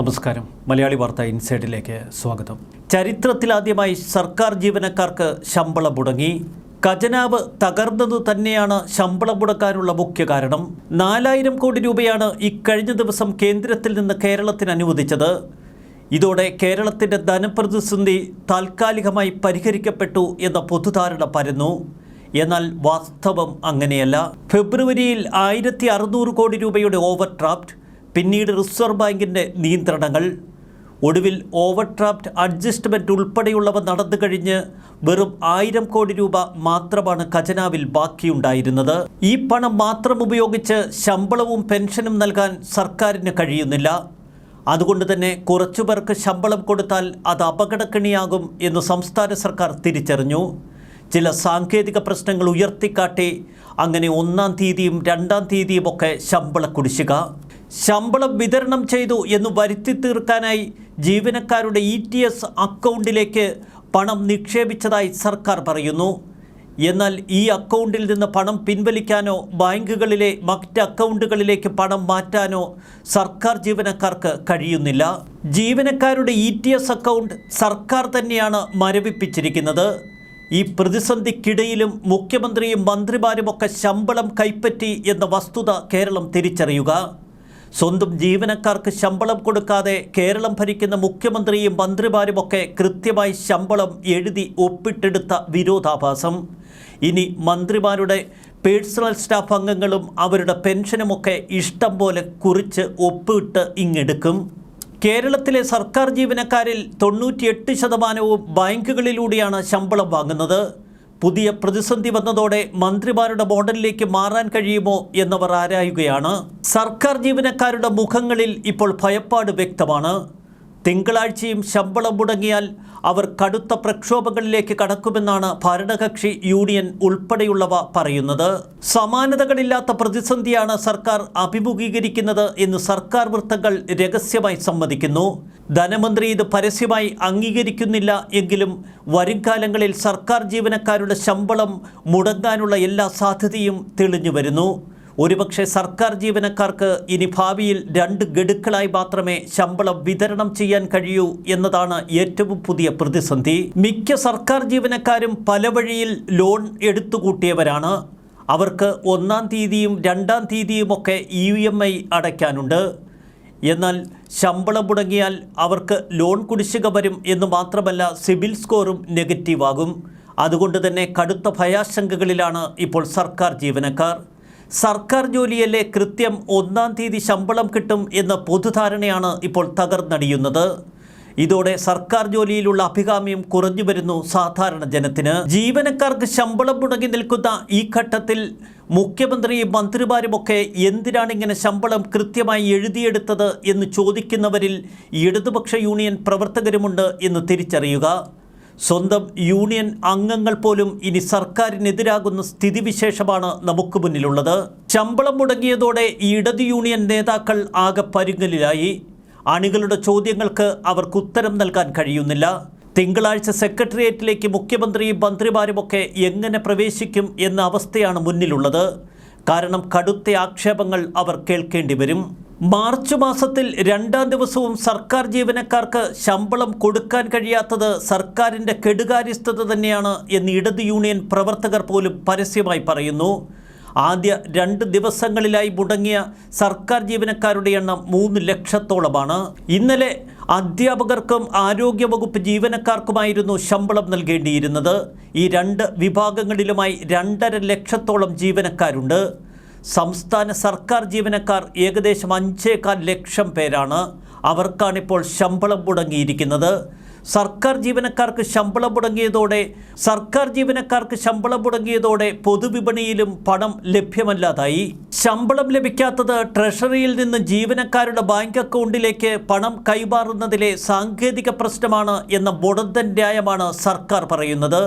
നമസ്കാരം. മലയാളി വാർത്ത ഇൻസൈഡിലേക്ക് സ്വാഗതം. ചരിത്രത്തിലാദ്യമായി സർക്കാർ ജീവനക്കാർക്ക് ശമ്പളം മുടങ്ങി. ഖജനാവ് തകർന്നത് തന്നെയാണ് ശമ്പളം മുടക്കാനുള്ള മുഖ്യ കാരണം. നാലായിരം കോടി രൂപയാണ് ഇക്കഴിഞ്ഞ ദിവസം കേന്ദ്രത്തിൽ നിന്ന് കേരളത്തിന് അനുവദിച്ചത്. ഇതോടെ കേരളത്തിന്റെ ധനപ്രതിസന്ധി താൽക്കാലികമായി പരിഹരിക്കപ്പെട്ടു എന്ന പൊതുധാരണ പരന്നു. എന്നാൽ വാസ്തവം അങ്ങനെയല്ല. ഫെബ്രുവരിയിൽ ആയിരത്തി കോടി രൂപയുടെ ഓവർ ഡ്രാഫ്റ്റ് പിന്നീട് റിസർവ് ബാങ്കിന്റെ നിയന്ത്രണങ്ങൾ ഒടുവിൽ ഓവർ ഡ്രാഫ്റ്റ് അഡ്ജസ്റ്റ്മെന്റ് ഉൾപ്പെടെയുള്ളവ നടന്നു കഴിഞ്ഞ് വെറും ആയിരം കോടി രൂപ മാത്രമാണ് ഖജനാവിൽ ബാക്കിയുണ്ടായിരുന്നത്. ഈ പണം മാത്രം ഉപയോഗിച്ച് ശമ്പളവും പെൻഷനും നൽകാൻ സർക്കാരിന് കഴിയുന്നില്ല. അതുകൊണ്ട് തന്നെ കുറച്ചു പേർക്ക് ശമ്പളം കൊടുത്താൽ അത് അപകടക്കിണിയാകും എന്ന് സംസ്ഥാന സർക്കാർ തിരിച്ചറിഞ്ഞു. ചില സാങ്കേതിക പ്രശ്നങ്ങൾ ഉയർത്തിക്കാട്ടി അങ്ങനെ ഒന്നാം തീയതിയും രണ്ടാം തീയതിയും ഒക്കെ ശമ്പള കുടിശ്ശിക ശമ്പളം വിതരണം ചെയ്തു എന്ന് വരുത്തി തീർക്കാനായി ജീവനക്കാരുടെ ഇ ടി എസ് അക്കൗണ്ടിലേക്ക് പണം നിക്ഷേപിച്ചതായി സർക്കാർ പറയുന്നു. എന്നാൽ ഈ അക്കൗണ്ടിൽ നിന്ന് പണം പിൻവലിക്കാനോ ബാങ്കുകളിലെ മറ്റ് അക്കൗണ്ടുകളിലേക്ക് പണം മാറ്റാനോ സർക്കാർ ജീവനക്കാർക്ക് കഴിയുന്നില്ല. ജീവനക്കാരുടെ ഇ ടി എസ് അക്കൗണ്ട് സർക്കാർ തന്നെയാണ് മരവിപ്പിച്ചിരിക്കുന്നത്. ഈ പ്രതിസന്ധിക്കിടയിലും മുഖ്യമന്ത്രിയും മന്ത്രിമാരുമൊക്കെ ശമ്പളം കൈപ്പറ്റി എന്ന വസ്തുത കേരളം തിരിച്ചറിയുക. സ്വന്തം ജീവനക്കാർക്ക് ശമ്പളം കൊടുക്കാതെ കേരളം ഭരിക്കുന്ന മുഖ്യമന്ത്രിയും മന്ത്രിമാരുമൊക്കെ കൃത്യമായി ശമ്പളം എഴുതി ഒപ്പിട്ടെടുത്ത വിരോധാഭാസം. ഇനി മന്ത്രിമാരുടെ പേഴ്സണൽ സ്റ്റാഫ് അംഗങ്ങളും അവരുടെ പെൻഷനുമൊക്കെ ഇഷ്ടം പോലെ കുറിച്ച് ഒപ്പിട്ട് ഇങ്ങെടുക്കും. കേരളത്തിലെ സർക്കാർ ജീവനക്കാരിൽ തൊണ്ണൂറ്റിയെട്ട് ശതമാനവും ബാങ്കുകളിലൂടെയാണ് ശമ്പളം വാങ്ങുന്നത്. പുതിയ പ്രതിസന്ധി വന്നതോടെ മന്ത്രിമാരുടെ മോഡലിലേക്ക് മാറാൻ കഴിയുമോ എന്നവർ ആരായുകയാണ്? സർക്കാർ ജീവനക്കാരുടെ മുഖങ്ങളിൽ ഇപ്പോൾ ഭയപ്പാട് വ്യക്തമാണ്. തിങ്കളാഴ്ചയും ശമ്പളം മുടങ്ങിയാൽ അവർ കടുത്ത പ്രക്ഷോഭങ്ങളിലേക്ക് കടക്കുമെന്നാണ് ഭരണകക്ഷി യൂണിയൻ ഉൾപ്പെടെയുള്ളവ പറയുന്നത്. സമാനതകളില്ലാത്ത പ്രതിസന്ധിയാണ് സർക്കാർ അഭിമുഖീകരിക്കുന്നത് എന്ന് സർക്കാർ വൃത്തങ്ങൾ രഹസ്യമായി സമ്മതിക്കുന്നു. ധനമന്ത്രി ഇത് പരസ്യമായി അംഗീകരിക്കുന്നില്ല എങ്കിലും വരും കാലങ്ങളിൽ സർക്കാർ ജീവനക്കാരുടെ ശമ്പളം മുടങ്ങാനുള്ള എല്ലാ സാധ്യതയും തെളിഞ്ഞു വരുന്നു. ഒരുപക്ഷെ സർക്കാർ ജീവനക്കാർക്ക് ഇനി ഭാവിയിൽ രണ്ട് ഗഡുക്കളായി മാത്രമേ ശമ്പളം വിതരണം ചെയ്യാൻ കഴിയൂ എന്നതാണ് ഏറ്റവും പുതിയ പ്രതിസന്ധി. മിക്ക സർക്കാർ ജീവനക്കാരും പല ലോൺ എടുത്തുകൂട്ടിയവരാണ്. അവർക്ക് ഒന്നാം തീയതിയും രണ്ടാം തീയതിയുമൊക്കെ ഇ അടയ്ക്കാനുണ്ട്. എന്നാൽ ശമ്പളം മുടങ്ങിയാൽ അവർക്ക് ലോൺ കുടിശ്ശിക വരും എന്ന് മാത്രമല്ല സിബിൽ സ്കോറും നെഗറ്റീവാകും. അതുകൊണ്ട് തന്നെ കടുത്ത ഭയാശങ്കകളിലാണ് ഇപ്പോൾ സർക്കാർ ജീവനക്കാർ. സർക്കാർ ജോലിയല്ലേ കൃത്യം ഒന്നാം തീയതി ശമ്പളം കിട്ടും എന്ന പൊതുധാരണയാണ് ഇപ്പോൾ തകർന്നടിയുന്നത്. ഇതോടെ സർക്കാർ ജോലിയിലുള്ള അഭികാമ്യം കുറഞ്ഞു വരുന്നു സാധാരണ ജനത്തിന്. ജീവനക്കാർക്ക് ശമ്പളം മുടങ്ങി നിൽക്കുന്ന ഈ ഘട്ടത്തിൽ മുഖ്യമന്ത്രിയും മന്ത്രിമാരുമൊക്കെ എന്തിനാണ് ഇങ്ങനെ ശമ്പളം കൃത്യമായി എഴുതിയെടുത്തത് എന്ന് ചോദിക്കുന്നവരിൽ ഇടതുപക്ഷ യൂണിയൻ പ്രവർത്തകരുമുണ്ട് എന്ന് തിരിച്ചറിയുക. സ്വന്തം യൂണിയൻ അംഗങ്ങൾ പോലും ഇനി സർക്കാരിനെതിരാകുന്ന സ്ഥിതിവിശേഷമാണ് നമുക്ക് മുന്നിലുള്ളത്. ശമ്പളം മുടങ്ങിയതോടെ ഇടത് യൂണിയൻ നേതാക്കൾ ആകെ പരുങ്ങലിലായി. അണികളുടെ ചോദ്യങ്ങൾക്ക് അവർക്ക് ഉത്തരം നൽകാൻ കഴിയുന്നില്ല. തിങ്കളാഴ്ച സെക്രട്ടേറിയറ്റിലേക്ക് മുഖ്യമന്ത്രിയും മന്ത്രിമാരുമൊക്കെ എങ്ങനെ പ്രവേശിക്കും എന്ന അവസ്ഥയാണ് മുന്നിലുള്ളത്. കാരണം കടുത്ത ആക്ഷേപങ്ങൾ അവർ കേൾക്കേണ്ടി വരും. മാർച്ച് മാസത്തിൽ രണ്ടാം ദിവസവും സർക്കാർ ജീവനക്കാർക്ക് ശമ്പളം കൊടുക്കാൻ കഴിയാത്തത് സർക്കാരിന്റെ കെടുകാര്യസ്ഥത തന്നെയാണ് എന്ന് ഇടത് യൂണിയൻ പ്രവർത്തകർ പോലും പരസ്യമായി പറയുന്നു. ആദ്യ രണ്ട് ദിവസങ്ങളിലായി മുടങ്ങിയ സർക്കാർ ജീവനക്കാരുടെ എണ്ണം മൂന്ന് ലക്ഷത്തോളമാണ്. ഇന്നലെ അധ്യാപകർക്കും ആരോഗ്യവകുപ്പ് ജീവനക്കാർക്കുമായിരുന്നു ശമ്പളം നൽകേണ്ടിയിരുന്നത്. ഈ രണ്ട് വിഭാഗങ്ങളിലുമായി രണ്ടര ലക്ഷത്തോളം ജീവനക്കാരുണ്ട്. സംസ്ഥാന സർക്കാർ ജീവനക്കാർ ഏകദേശം അഞ്ചേകാൽ ലക്ഷം പേരാണ്. അവർക്കാണിപ്പോൾ ശമ്പളം മുടങ്ങിയിരിക്കുന്നത്. സർക്കാർ ജീവനക്കാർക്ക് ശമ്പളം മുടങ്ങിയതോടെ സർക്കാർ ജീവനക്കാർക്ക് ശമ്പളം മുടങ്ങിയതോടെ പൊതുവിപണിയിലും പണം ലഭ്യമല്ലാതായി. ശമ്പളം ലഭിക്കാത്തത് ട്രഷറിയിൽ നിന്ന് ജീവനക്കാരുടെ ബാങ്ക് അക്കൗണ്ടിലേക്ക് പണം കൈമാറുന്നതിലെ സാങ്കേതിക പ്രശ്നമാണ് എന്ന ബുടന്തൻ ന്യായമാണ് സർക്കാർ പറയുന്നത്.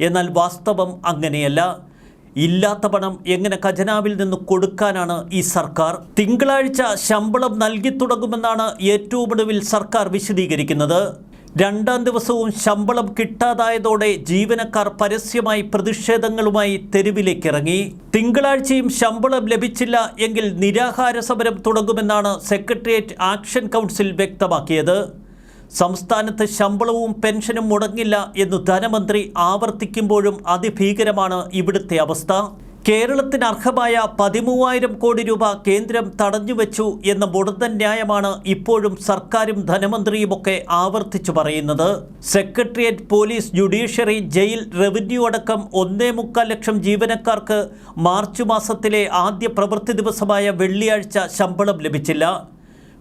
എന്നാൽ വാസ്തവം അങ്ങനെയല്ല. ഇല്ലാത്ത പണം എങ്ങനെ ഖജനാവിൽ നിന്ന് കൊടുക്കാനാണ് ഈ സർക്കാർ? തിങ്കളാഴ്ച ശമ്പളം നൽകി തുടങ്ങുമെന്നാണ് ഏറ്റവും ഒടുവിൽ സർക്കാർ വിശദീകരിക്കുന്നത്. രണ്ടാം ദിവസവും ശമ്പളം കിട്ടാതായതോടെ ജീവനക്കാർ പരസ്യമായി പ്രതിഷേധങ്ങളുമായി തെരുവിലേക്ക് ഇറങ്ങി തിങ്കളാഴ്ചയും ശമ്പളം ലഭിച്ചില്ല എങ്കിൽ നിരാഹാര സമരം തുടങ്ങുമെന്നാണ് സെക്രട്ടേറിയറ്റ് ആക്ഷൻ കൗൺസിൽ വ്യക്തമാക്കിയത്. സംസ്ഥാനത്ത് ശമ്പളവും പെൻഷനും മുടങ്ങില്ല എന്ന് ധനമന്ത്രി ആവർത്തിക്കുമ്പോഴും അതിഭീകരമാണ് ഇവിടുത്തെ അവസ്ഥ. കേരളത്തിന് അർഹമായ പതിമൂവായിരം കോടി രൂപ കേന്ദ്രം തടഞ്ഞുവെച്ചു എന്ന മുടന്തൻ ന്യായമാണ് ഇപ്പോഴും സർക്കാരും ധനമന്ത്രിയുമൊക്കെ ആവർത്തിച്ചു പറയുന്നത്. Secretariat police judiciary jail revenue അടക്കം ഒന്നേ മുക്കാൽ ലക്ഷം ജീവനക്കാർക്ക് മാർച്ച് മാസത്തിലെ ആദ്യ പ്രവൃത്തി ദിവസമായ വെള്ളിയാഴ്ച ശമ്പളം ലഭിച്ചില്ല.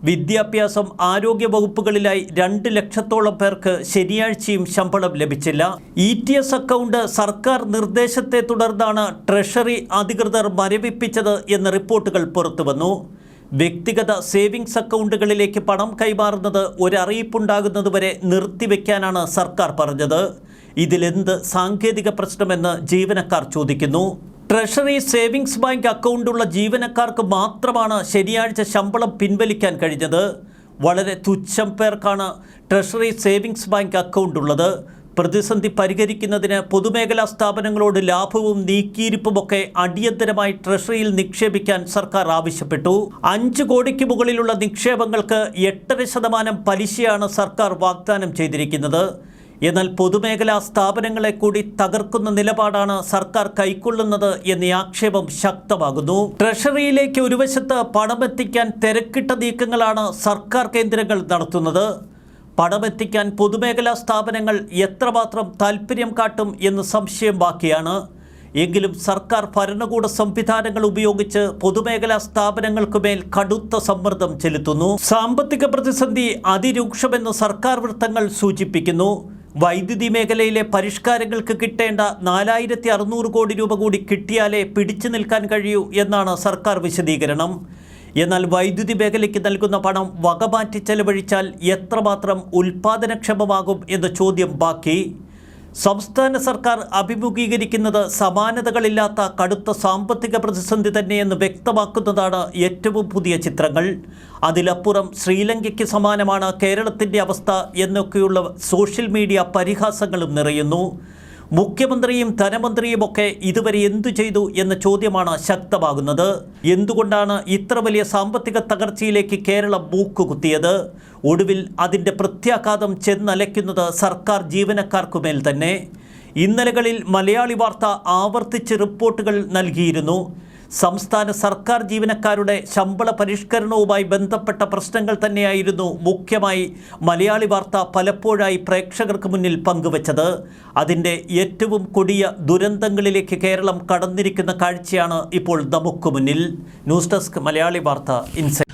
വിദ്യാഭ്യാസം ആരോഗ്യ വകുപ്പുകളിലായി രണ്ട് ലക്ഷത്തോളം പേർക്ക് ശനിയാഴ്ചയും ശമ്പളം ലഭിച്ചില്ല. ഇ ടി എസ് അക്കൗണ്ട് സർക്കാർ നിർദ്ദേശത്തെ തുടർന്നാണ് ട്രഷറി അധികൃതർ മരവിപ്പിച്ചത് എന്ന റിപ്പോർട്ടുകൾ പുറത്തുവന്നു. വ്യക്തിഗത സേവിങ്സ് അക്കൗണ്ടുകളിലേക്ക് പണം കൈമാറുന്നത് ഒരറിയിപ്പുണ്ടാകുന്നതുവരെ നിർത്തിവെക്കാനാണ് സർക്കാർ പറഞ്ഞത്. ഇതിലെന്ത് സാങ്കേതിക പ്രശ്നമെന്ന് ജീവനക്കാർ ചോദിക്കുന്നു. ട്രഷറി സേവിങ്സ് ബാങ്ക് അക്കൗണ്ടുള്ള ജീവനക്കാർക്ക് മാത്രമാണ് ശനിയാഴ്ച ശമ്പളം പിൻവലിക്കാൻ കഴിഞ്ഞത്. വളരെ തുച്ഛം പേർക്കാണ് ട്രഷറി സേവിങ്സ് ബാങ്ക് അക്കൗണ്ട് ഉള്ളത് പ്രതിസന്ധി പരിഹരിക്കുന്നതിന് പൊതുമേഖലാ സ്ഥാപനങ്ങളോട് ലാഭവും നീക്കിയിരിപ്പുമൊക്കെ അടിയന്തരമായി ട്രഷറിയിൽ നിക്ഷേപിക്കാൻ സർക്കാർ ആവശ്യപ്പെട്ടു. അഞ്ച് കോടിക്ക് മുകളിലുള്ള നിക്ഷേപങ്ങൾക്ക് എട്ടര ശതമാനം പലിശയാണ് സർക്കാർ വാഗ്ദാനം ചെയ്തിരിക്കുന്നത്. എന്നാൽ പൊതുമേഖലാ സ്ഥാപനങ്ങളെ കൂടി തകർക്കുന്ന നിലപാടാണ് സർക്കാർ കൈക്കൊള്ളുന്നത് എന്ന ആക്ഷേപം ശക്തമാകുന്നു. ട്രഷറിയിലേക്ക് ഒരു വശത്ത് പണമെത്തിക്കാൻ തിരക്കിട്ട നീക്കങ്ങളാണ് സർക്കാർ കേന്ദ്രങ്ങൾ നടത്തുന്നത്. പണമെത്തിക്കാൻ പൊതുമേഖലാ സ്ഥാപനങ്ങൾ എത്രമാത്രം താൽപ്പര്യം കാട്ടും എന്ന് സംശയം ബാക്കിയാണ്. എങ്കിലും സർക്കാർ ഭരണകൂട സംവിധാനങ്ങൾ ഉപയോഗിച്ച് പൊതുമേഖലാ സ്ഥാപനങ്ങൾക്കുമേൽ കടുത്ത സമ്മർദ്ദം ചെലുത്തുന്നു. സാമ്പത്തിക പ്രതിസന്ധി അതിരൂക്ഷമെന്ന് സർക്കാർ വൃത്തങ്ങൾ സൂചിപ്പിക്കുന്നു. വൈദ്യുതി മേഖലയിലെ പരിഷ്കാരങ്ങൾക്ക് കിട്ടേണ്ട നാലായിരത്തി അറുന്നൂറ് കോടി രൂപ കൂടി കിട്ടിയാലേ പിടിച്ചു നിൽക്കാൻ കഴിയൂ എന്നാണ് സർക്കാർ വിശദീകരണം. എന്നാൽ വൈദ്യുതി മേഖലയ്ക്ക് നൽകുന്ന പണം വകമാറ്റി ചെലവഴിച്ചാൽ എത്രമാത്രം ഉൽപാദനക്ഷമമാകും എന്ന ചോദ്യം ബാക്കി. സംസ്ഥാന സർക്കാർ അഭിമുഖീകരിക്കുന്നത് സമാനതകളില്ലാത്ത കടുത്ത സാമ്പത്തിക പ്രതിസന്ധി തന്നെയെന്ന് വ്യക്തമാക്കുന്നതാണ് ഏറ്റവും പുതിയ ചിത്രങ്ങൾ. അതിലപ്പുറം ശ്രീലങ്കയ്ക്ക് സമാനമാണ് കേരളത്തിന്റെ അവസ്ഥ എന്നൊക്കെയുള്ള സോഷ്യൽ മീഡിയ പരിഹാസങ്ങളും നിറയുന്നു. മുഖ്യമന്ത്രിയും ധനമന്ത്രിയും ഒക്കെ ഇതുവരെ എന്തു ചെയ്തു എന്ന ചോദ്യമാണ് ശക്തമാകുന്നത്. എന്തുകൊണ്ടാണ് ഇത്ര വലിയ സാമ്പത്തിക തകർച്ചയിലേക്ക് കേരളം മൂക്കുകുത്തിയത്? ഒടുവിൽ അതിന്റെ പ്രത്യാഘാതം ചെന്നലയ്ക്കുന്നത് സർക്കാർ ജീവനക്കാർക്കുമേൽ തന്നെ. ഇന്നലകളിൽ മലയാളി വാർത്ത ആവർത്തിച്ച് റിപ്പോർട്ടുകൾ നൽകിയിരുന്നു. സംസ്ഥാന സർക്കാർ ജീവനക്കാരുടെ ശമ്പള പരിഷ്കരണവുമായി ബന്ധപ്പെട്ട പ്രശ്നങ്ങൾ തന്നെയായിരുന്നു മുഖ്യമായി മലയാളി വാർത്ത പലപ്പോഴായി പ്രേക്ഷകർക്ക് മുന്നിൽ പങ്കുവച്ചത്. അതിന്റെ ഏറ്റവും കൊടിയ ദുരന്തങ്ങളിലേക്ക് കേരളം കടന്നിരിക്കുന്ന കാഴ്ചയാണ് ഇപ്പോൾ നമുക്ക് മുന്നിൽ. ന്യൂസ് ഡെസ്ക് മലയാളി വാർത്ത ഇൻസൈറ്റ്